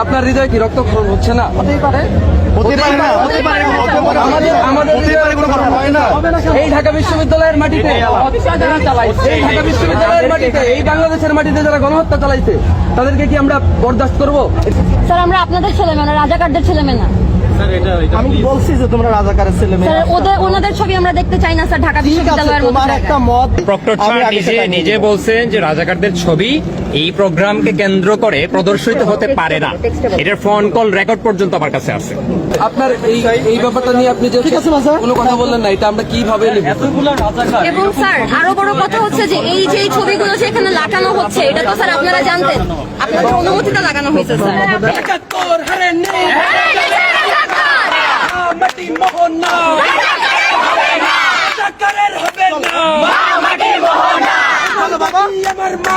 আপনার হৃদয় কি রক্তক্ষরণ হচ্ছে না? হতেই পারে। হতে পারে না হতে পারে আমাদের আমাদের হতে পারে কোনো কথা হয় না। এই ঢাকা বিশ্ববিদ্যালয়ের মাটিতে এই ঢাকা বিশ্ববিদ্যালয়ের মাটিতে এই বাংলাদেশের মাটিতে যারা গণহত্যা চালাইছে তাদেরকে কি আমরা বরদাস্ত করব? স্যার আমরা আপনাদের ছেলে না রাজাকারদের ছেলে না আমি বলছি যে তোমরা রাজাকারের ছেলে মেয়ে ওদের ওনাদের ছবি আমরা দেখতে চাই না স্যার ঢাকা বিশ্ববিদ্যালয়ের তোমার একটা মত প্রক্টর আমি স্যার আগে নিজে নিজে বলছেন যে রাজাকারদের ছবি এই প্রোগ্রামকে কেন্দ্র করে প্রদর্শিত হতে পারে না। এটার ফোন কল রেকর্ড পর্যন্ত আমার কাছে আছে। আপনার এই এই ব্যাপারটা নিয়ে আপনি যে কোনো কথা বললেন না এটা আমরা কীভাবে নিব? এবং স্যার আরও বড় কথা হচ্ছে যে এই যে ছবিগুলো যে এখানে লাগানো হচ্ছে এটা তো স্যার আপনারা জানতেন। আপনাদের অনুমতিতে লাগানো হয়েছে স্যার। একাত্তর হারে নেই। মাটি মোহন না। রাজাকারের হবে না। আমার মা।